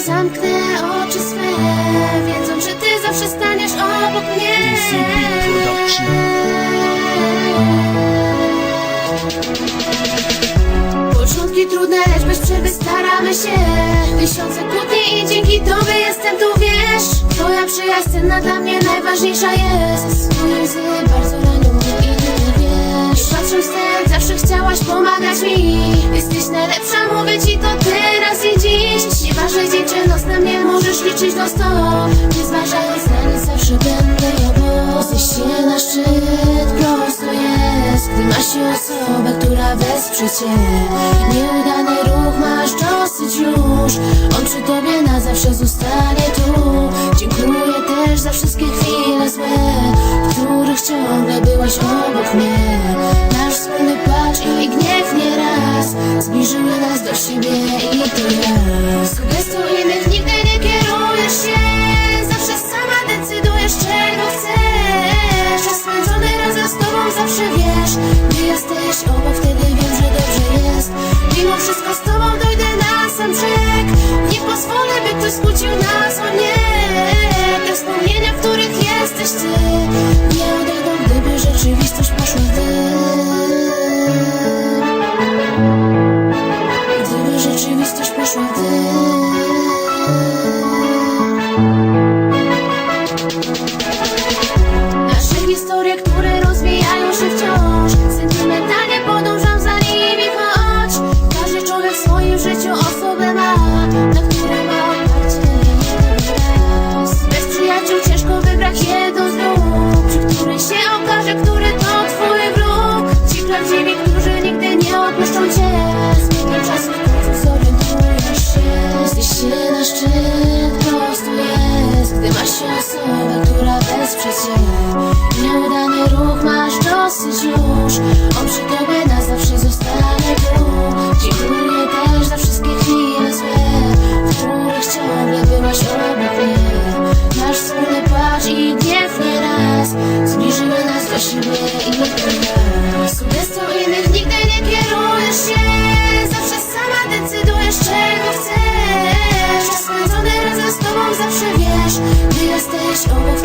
zamknę oczy swe Wiedząc, że ty zawsze staniesz obok mnie. Początki trudne, lecz bez przerwy staramy się. Tysiące kłótni i dzięki tobie jestem tu, wiesz. Twoja przyjaźń cenna dla mnie najważniejsza jest. Twoje chciałaś pomagać mi. Jesteś najlepsza, mówię ci to teraz i dziś. Nieważne dzień czy noc, na mnie możesz liczyć do sto. Nie zważając na nic, zawsze będę obok Zejście na szczyt. Prosto jest Gdy ma się osobę, która wesprze cię. Nieudany ruch masz dosyć już. On przy tobie na zawsze zostanie tu. Dziękuję też za wszystkie chwile złe których ciągle byłaś obok Zbliżyły nas do siebie i raz Sugestią innych nigdy nie kierujesz się. Zawsze sama decydujesz czego chcesz. Czas spędzony razem z tobą zawsze wiesz. Gdy jesteś obok wtedy wiem, że dobrze jest. Mimo wszystko z tobą dojdę na sam brzeg. Nie pozwolę by ktoś skłócił nas o nie Te wspomnienia, w których jesteś ty Nasze historie, które się Nieudany ruch masz dosyć już. On przy tobie na zawsze zostanie był Dziękuję też za wszystkie chwile złe W których ciągle byłaś obok mnie. Nasz wspólny płacz i gniew nie raz Zbliżyły nas do siebie i do Sugestią innych nigdy nie kierujesz się. Zawsze sama decydujesz czego chcesz. Czas spędzony razem z tobą zawsze wiesz Gdy jesteś obok